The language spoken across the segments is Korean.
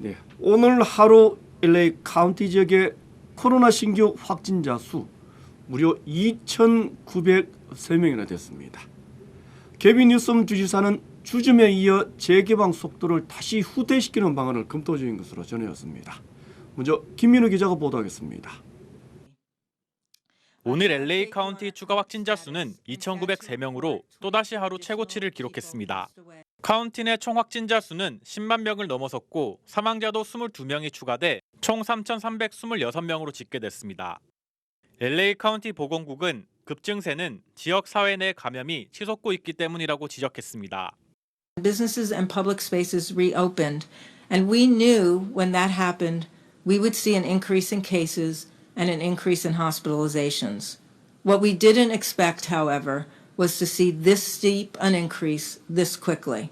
네, 오늘 하루 LA 카운티 지역의 코로나 신규 확진자 수 무려 2,903명이나 됐습니다. 개빈 뉴섬 주지사는 주점에 이어 재개방 속도를 다시 후퇴시키는 방안을 검토 중인 것으로 전해졌습니다. 먼저 김민우 기자가 보도하겠습니다. 오늘 LA 카운티 추가 확진자 수는 2,903명으로 또다시 하루 최고치를 기록했습니다. 카운티 내 총 확진자 수는 10만 명을 넘어섰고 사망자도 22명이 추가돼 총 3,326명으로 집계됐습니다. LA 카운티 보건국은 급증세는 지역 사회 내 감염이 치솟고 있기 때문이라고 지적했습니다. businesses and public spaces reopened, and we knew when that happened, we would see an increase in cases and an increase in hospitalizations. What we didn't expect, however, was to see this steep an increase this quickly.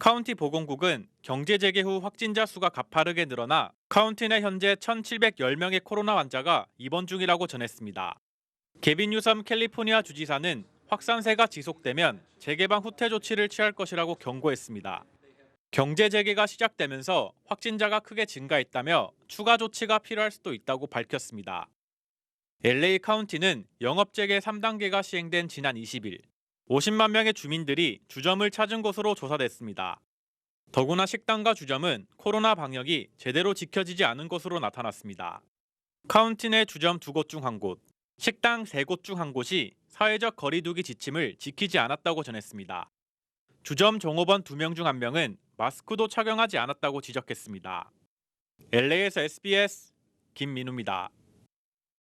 카운티 보건국은 경제 재개 후 확진자 수가 가파르게 늘어나 카운티 내 현재 1,710명의 코로나 환자가 입원 중이라고 전했습니다. 개빈 뉴섬 캘리포니아 주지사는 확산세가 지속되면 재개방 후퇴 조치를 취할 것이라고 경고했습니다. 경제 재개가 시작되면서 확진자가 크게 증가했다며 추가 조치가 필요할 수도 있다고 밝혔습니다. LA 카운티는 영업 재개 3단계가 시행된 지난 20일 50만 명의 주민들이 주점을 찾은 것으로 조사됐습니다. 더구나 식당과 주점은 코로나 방역이 제대로 지켜지지 않은 것으로 나타났습니다. 카운티 내 주점 두 곳 중 한 곳, 식당 세 곳 중 한 곳이 사회적 거리두기 지침을 지키지 않았다고 전했습니다. 주점 종업원 두 명 중 한 명은 마스크도 착용하지 않았다고 지적했습니다. LA에서 SBS 김민우입니다.